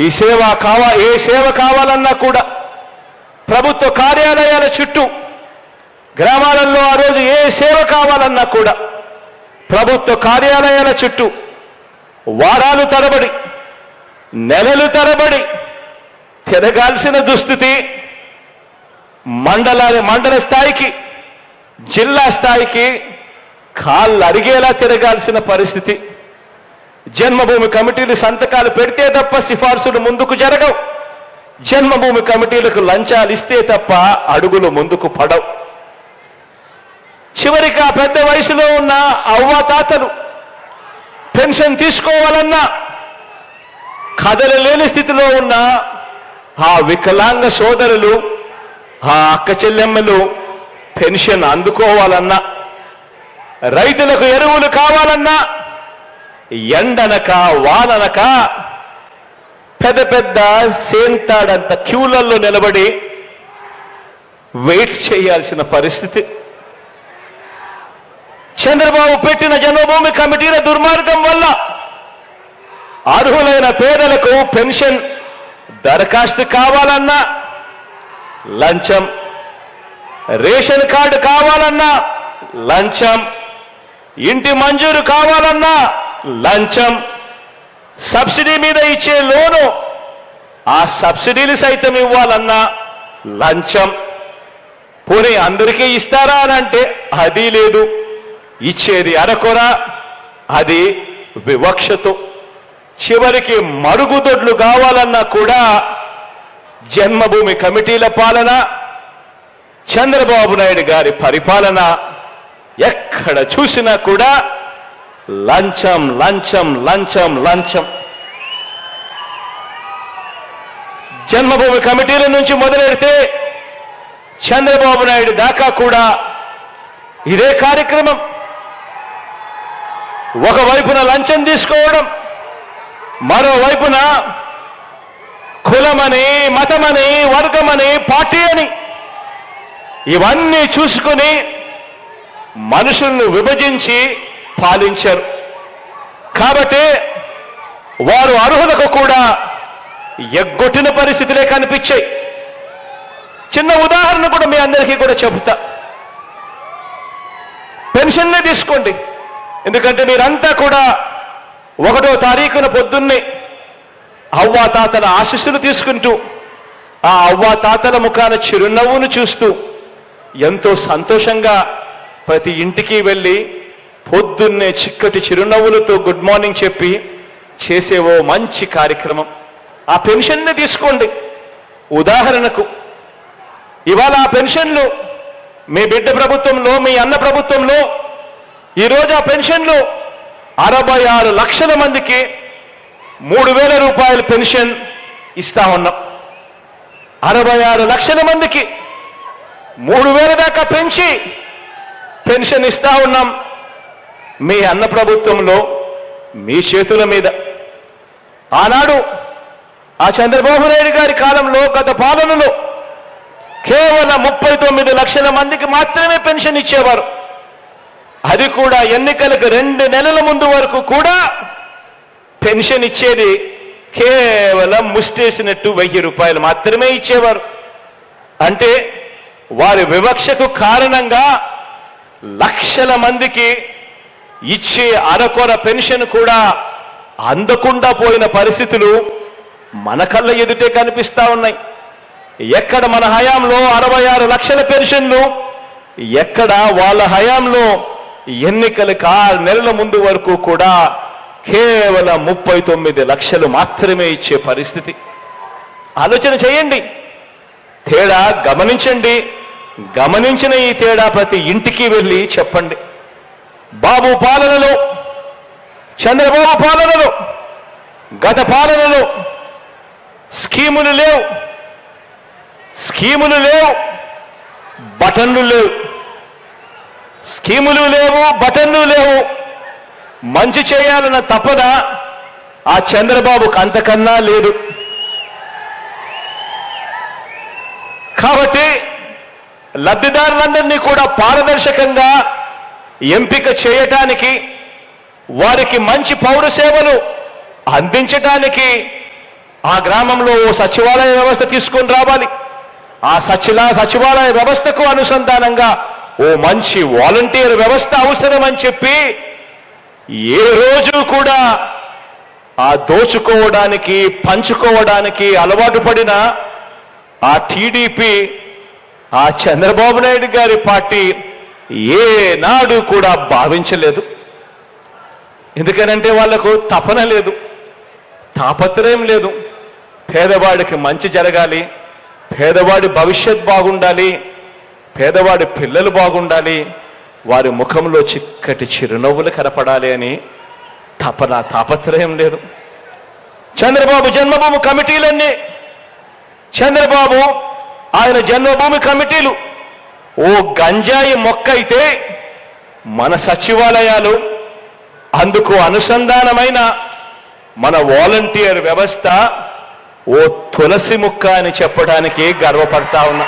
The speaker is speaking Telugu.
ఈ సేవ కావా ఏ సేవ కావాలన్నా కూడా ప్రభుత్వ కార్యాలయాల చుట్టూ గ్రామాలలో ఆ రోజు ఏ సేవ కావాలన్నా కూడా ప్రభుత్వ కార్యాలయాల చుట్టూ వారాలు తరబడి నెలలు తరబడి తిరగాల్సిన దుస్థితి మండల మండల స్థాయికి జిల్లా స్థాయికి కాళ్ళు అరిగేలా తిరగాల్సిన పరిస్థితి. జన్మభూమి కమిటీలు సంతకాలు పెడితే తప్ప సిఫార్సులు ముందుకు జరగవు. జన్మభూమి కమిటీలకు లంచాలు ఇస్తే తప్ప అడుగులు ముందుకు పడవు. చివరికి ఆ పెద్ద వయసులో ఉన్న అవ్వాతాతలు పెన్షన్ తీసుకోవాలన్నా కదలలేని స్థితిలో ఉన్న ఆ వికలాంగ సోదరులు ఆ అక్క చెల్లెమ్మలు పెన్షన్ అందుకోవాలన్నా రైతులకు ఎరువులు కావాలన్నా ఎండనక వాననక పెద్ద పెద్ద సేంతాడంత క్యూలలో నిలబడి వెయిట్ చేయాల్సిన పరిస్థితి. చంద్రబాబు పెట్టిన జన్మభూమి కమిటీల దుర్మార్గం వల్ల అర్హులైన పేదలకు పెన్షన్ దరఖాస్తు కావాలన్నా లంచం రేషన్ కార్డు కావాలన్నా లంచం ఇంటి మంజూరు కావాలన్నా లంచం సబ్సిడీ మీద ఇచ్చే లోను ఆ సబ్సిడీలు సైతం ఇవ్వాలన్నా లంచం పోనీ అందరికీ ఇస్తారా అని అంటే అది లేదు. ఇచ్చేది అరకొర అది వివక్షతో. చివరికి మరుగుదొడ్లు కావాలన్నా కూడా జన్మభూమి కమిటీల పాలన చంద్రబాబు నాయుడు గారి పరిపాలన ఎక్కడ చూసినా కూడా లంచం లంచం లంచం లంచం. జన్మభూమి కమిటీల నుంచి మొదలెడితే చంద్రబాబు నాయుడు దాకా కూడా ఇదే కార్యక్రమం. ఒకవైపున లంచం తీసుకోవడం మరోవైపున కులమని మతమని వర్గమని పార్టీ అని ఇవన్నీ చూసుకుని మనుషులను విభజించి పాలించారు. కాబట్టి వారు అర్హులకు కూడా ఎగ్గొట్టిన పరిస్థితులే కనిపించాయి. చిన్న ఉదాహరణ కూడా మీ అందరికీ కూడా చెబుతా. పెన్షన్నే తీసుకోండి. ఎందుకంటే మీరంతా కూడా ఒకటో తారీఖున పొద్దున్నే అవ్వా తాతల ఆశీస్సులు తీసుకుంటూ ఆ అవ్వా తాతల ముఖాన చిరునవ్వును చూస్తూ ఎంతో సంతోషంగా ప్రతి ఇంటికి వెళ్ళి పొద్దున్నే చిక్కటి చిరునవ్వులతో గుడ్ మార్నింగ్ చెప్పి చేసే ఓ మంచి కార్యక్రమం. ఆ పెన్షన్ని తీసుకోండి. ఉదాహరణకు ఇవాళ ఆ పెన్షన్లు మీ బిడ్డ ప్రభుత్వంలో మీ అన్న ప్రభుత్వంలో ఈరోజు ఆ పెన్షన్లు అరవై ఆరు లక్షల మందికి మూడు వేల రూపాయల పెన్షన్ ఇస్తా ఉన్నాం. అరవై ఆరు లక్షల మందికి మూడు వేల దాకా పెంచి పెన్షన్ ఇస్తా ఉన్నాం. మీ అన్న ప్రభుత్వంలో మీ చేతుల మీద. ఆనాడు ఆ చంద్రబాబు నాయుడు గారి కాలంలో గత పాలనలో కేవలం ముప్పై తొమ్మిది లక్షల మందికి మాత్రమే పెన్షన్ ఇచ్చేవారు. అది కూడా ఎన్నికలకు రెండు నెలల ముందు వరకు కూడా పెన్షన్ ఇచ్చేది కేవలం ముష్టేసినట్టు వెయ్యి రూపాయలు మాత్రమే ఇచ్చేవారు. అంటే వారి వివక్షకు కారణంగా లక్షల మందికి ఇచ్చే అరకొర పెన్షన్ కూడా అందకుండా పోయిన పరిస్థితులు మన కళ్ళ ఎదుటే కనిపిస్తా ఉన్నాయి. ఎక్కడ మన హయాంలో అరవై ఆరు లక్షల పెన్షన్లు ఎక్కడ వాళ్ళ హయాంలో ఎన్నికలకు ఆరు నెలల ముందు వరకు కూడా కేవలం ముప్పై తొమ్మిది లక్షలు మాత్రమే ఇచ్చే పరిస్థితి. ఆలోచన చేయండి. తేడా గమనించండి. గమనించిన ఈ తేడా ప్రతి ఇంటికి వెళ్ళి చెప్పండి. బాబు పాలనలో చంద్రబాబు పాలనలో గత పాలనలో స్కీములు లేవు. స్కీములు లేవు బటన్లు లేవు. స్కీములు లేవు బటన్లు లేవు. మంచి చేయాలన్న తపన ఆ చంద్రబాబుకు అంతకన్నా లేదు. కాబట్టి లబ్ధిదారులందరినీ కూడా పారదర్శకంగా ఎంపిక చేయటానికి వారికి మంచి పౌర సేవలు అందించటానికి ఆ గ్రామంలో ఓ సచివాలయ వ్యవస్థ తీసుకొని రావాలి. ఆ సచిలా సచివాలయ వ్యవస్థకు అనుసంధానంగా ఓ మంచి వాలంటీర్ వ్యవస్థ అవసరమని చెప్పి ఏ రోజు కూడా ఆ దోచుకోవడానికి పంచుకోవడానికి అలవాటు పడిన ఆ టీడీపీ ఆ చంద్రబాబు నాయుడు గారి పార్టీ ఏనాడు కూడా భావించలేదు. ఎందుకనంటే వాళ్ళకు తపన లేదు తాపత్రయం లేదు. పేదవాడికి మంచి జరగాలి పేదవాడి భవిష్యత్ బాగుండాలి పేదవాడి పిల్లలు బాగుండాలి వారి ముఖంలో చిక్కటి చిరునవ్వులు కనపడాలి అని తపన తాపత్రయం లేదు. చంద్రబాబు జన్మభూమి కమిటీలన్నీ చంద్రబాబు ఆయన జన్మభూమి కమిటీలు ఓ గంజాయి మొక్క అయితే మన సచివాలయాలు అందుకు అనుసంధానమైన మన వాలంటీర్ వ్యవస్థ ఓ తులసి ముక్క అని చెప్పడానికి గర్వపడతా ఉన్నా.